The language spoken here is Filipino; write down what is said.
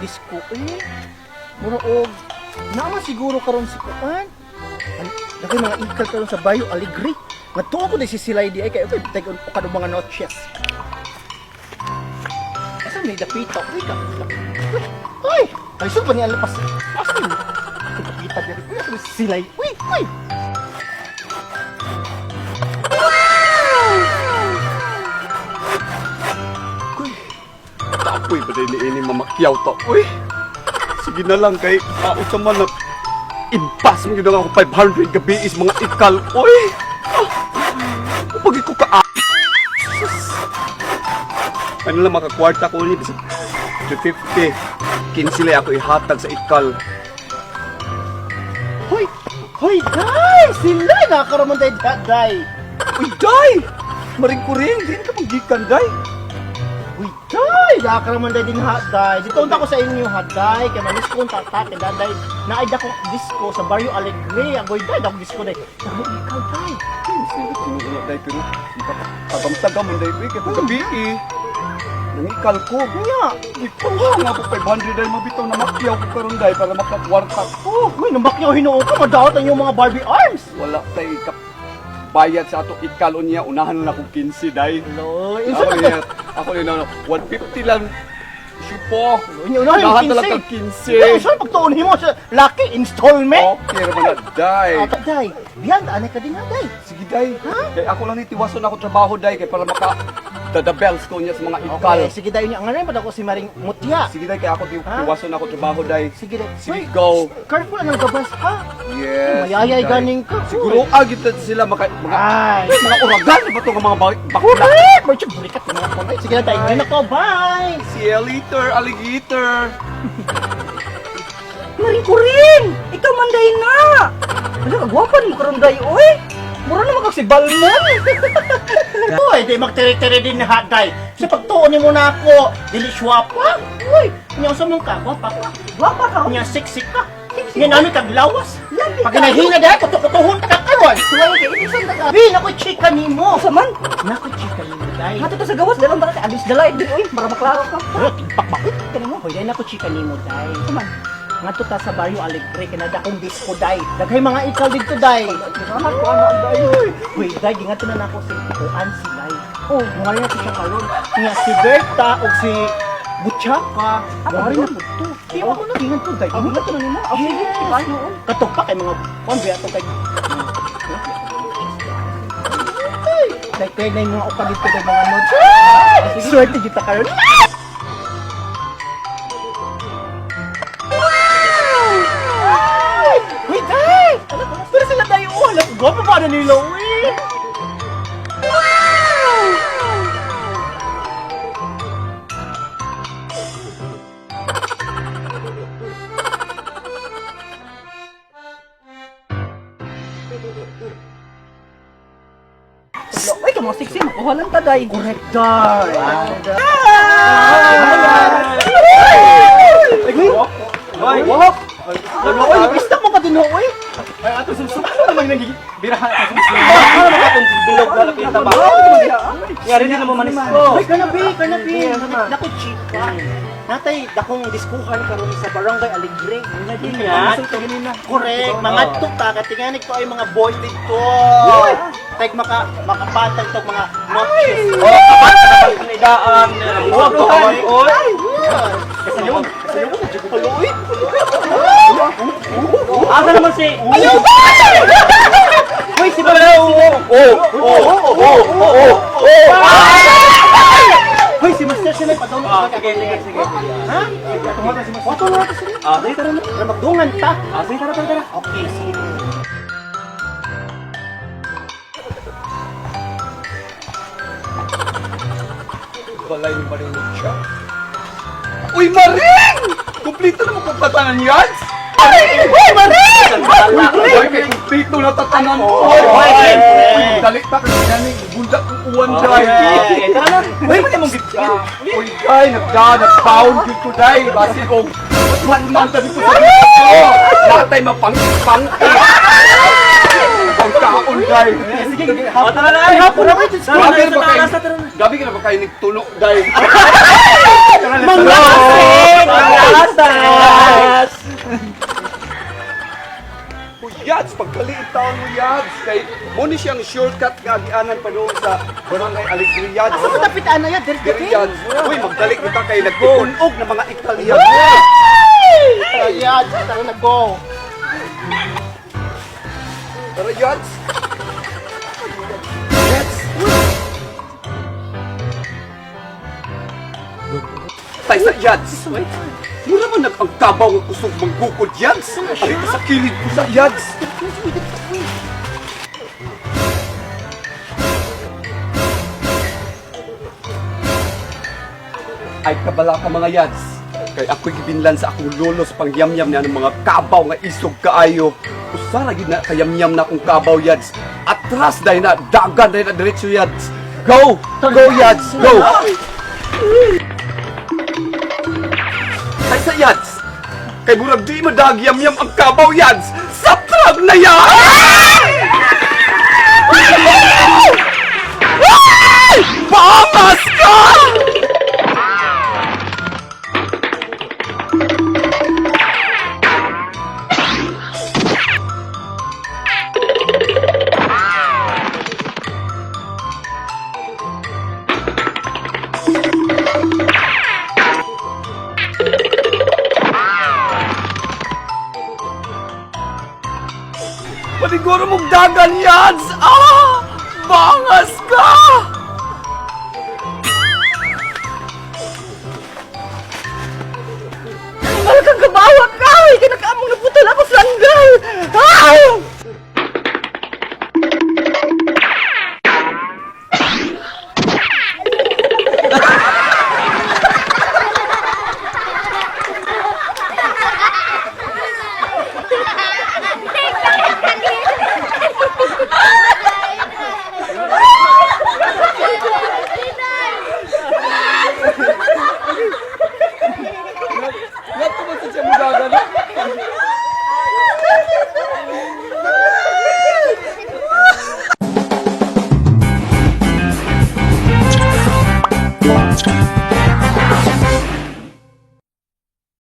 disco eh. Mura og naman siguro karon si Kuan. Dako mga ikal karon sa Bayo Alegre. Ngadto ko di si Silay di ay kay okay, tag o kadong mga noches. Asa may dapita? Uy ka. Uy. Ay so pa niya lapas. Ako. Uy, asa si Silay? Uy. Uy, tapoy ba din ini mamakyaw to? Uy, sige na lang kay ako sa man na impas mo ginawa ko 500 gabi is mga ikal. Uy, ah, pag ko ka Sus. Ano lang makakwarta ko ni bisa 250. Kinsila ako ihatag sa ikal. Hoy! Hoy, day! Sila nakakaroon day day. Uy, day! Maring ko rin, di ka magikan, day. Uy, day! Nakakaroon day din ha, day. Dito unta ko sa inyo ha, day. Kaya manis ko unta ta, kaya day. Naay ko disco sa Barrio Alegre. Agoy day, dako disco day. Dako ikaw, day. Day, pero tagamtagam mo, day. Kaya gabi eh. Nangikal ko. Kaya, Ito nga po 500 ay mabitaw na makyaw ko karon day para makakwarta ko. oh, uy, nambakyaw hinuon ka, madawat ang iyong mga Barbie arms. Wala tay kap bayad sa ato ikal niya unahan na akong 15 day. Ako insa niya, na ako niya no, 150 lang. Sipo. Inyo na Lahat yung na lang 15. kang Ikaw, 15. saan pagtuon mo sa lucky installment? Okay naman na, day. Ah, day. Biyan, anay ka din ha, day. Sige, day. Ha? Kaya ako lang nitiwason ako trabaho, day, kay para maka dadabels ko niya sa mga ikal. Okay, sige day niya. Ang pa ako si Maring Mutya. Sige, day, kaya ako Ha? tiwason ako trabaho, day. Sige day. Sige, go. Careful ang gabas ha. Yes. Mayayay day. ganing ka. Siguro agit na sila maka, mga, Ay. mga uragan ba ito mga ba- bakla? Correct! May yung mga kamay. Sige na tayo. Ngayon ako, bye! Si Alligator, alligator. Maring ko rin! Ikaw man day na! Ano, kagwapan mo karon day, oy! Mura naman kag si Balmon! Uy, di magtiri-tiri din na haday. Sa pagtuon mo na ako, dili swapa. Uy, niya sa mong ka, gwapa ka. Gwapa ka! Niya siksik ka. Niya namin kag lawas. Pag hinahina dahil, kutukutuhon ka karon. Suway kay inisan ka ka! Sabi, naku, chika ni mo. Asa man? Naku, chika ni mo, day. Hato to sa gawas, dalang ba natin? Abis dalay din, oy! Para maklaro ka! Pero, tigpak bakit ka mo? Hoy, day, naku, chika ni mo, day. Asa man? Nga to ta sa Barrio Alegre, kinada kong disco, day. Daghay mga ikaw dito, day. Tirahan ko ang day! Uy, day, gingat na nako si Kuan si Day. Oh, mga na siya karon. Nga si Berta o si Butchaka. Mga na po to. Di mo na gingat to, day. Hilat na nimo! Hilat! Yes. Ikaw noon! Katok pa kay mga kuan biya to kay. Ay, Day, kaya na yung mga upa dito kay mga nods. Swerte kita karon. Gwapo pa na nila, uy! Oy, ka mga siksi! Makuha lang ka, day! Correct, day! Yari din naman manis ko! Uy, kanabi, kanabi! Naku, chika! Natay, dakong diskuhan karon sa Barangay Alegre. Nga. Correct. Mga tukta, katinganig ko ay mga boys dito. Tag maka, makapatag to mga notches. Oh, kapat sa naman pinidaan! Huwag ko kawan, oy! Kasayon, kasayon, medyo paloy. Asa naman si... Ayaw ba? Uy, si Balaw! Oh! Oh! Oh! Oh! Oh! Hoy, si Master Shinay, padawin Ah, ka. sige, sige, sige. Ha? Tumata si Master. Na ito sila. Ah, sige, tara na. Para magdungan ta. Ah, sige, tara, tara, tara. Okay, sige. Balay ni Marinig siya. Uy, Maring! Kumplito na mo pagtatanan yan? Uy, Marin! Uy, kay kumplito na tatanan ko. Uy, dali kasi yan eh. Uwan dahil. tara na. Uy, mali mong gitya. Uy, guy, nagda, nag-pound yun ko dahil. Basi kong one month na dito sa dito ko. Natay mapang-pang. Ang kaon, guy. Sige, oh, tara na. Ay, hapon na, na, ba kayo? na. Gabi ka na ba kayo nagtulog, guy? Mga kasing! Yads, pagkaliit taon mo Yads. Kay, mo ni siyang shortcut nga agianan pa doon sa Barangay Alegria Yads. Asa mo napitaan na yan? Direct Diri ka Yads. Uy, magdalik kita kay nagtutunog na mga Italian. Ayan, tara na go. Tara Yads. Tay sa Yads. Mura man nag-angkabaw ang kusog manggukod Yads. Ay, sa kilid ko sa Yads. ay kabala ka mga yads. Kay ako'y gibinlan sa akong lolo sa pangyamyam niya ng mga kabaw nga isog kaayo. Usara gid na kayamyam na akong kabaw yads. Atras dahil na dagan dahil na diretso yads. Go! Go yads! Go! Ay sa yads! Kay murag di madagyamyam ang kabaw yads! Sa trag na yan! Paniguro mong dagan yan! Ah! Bangas ka! Malakang gabawa ka! Hindi na kaamong nabutal ako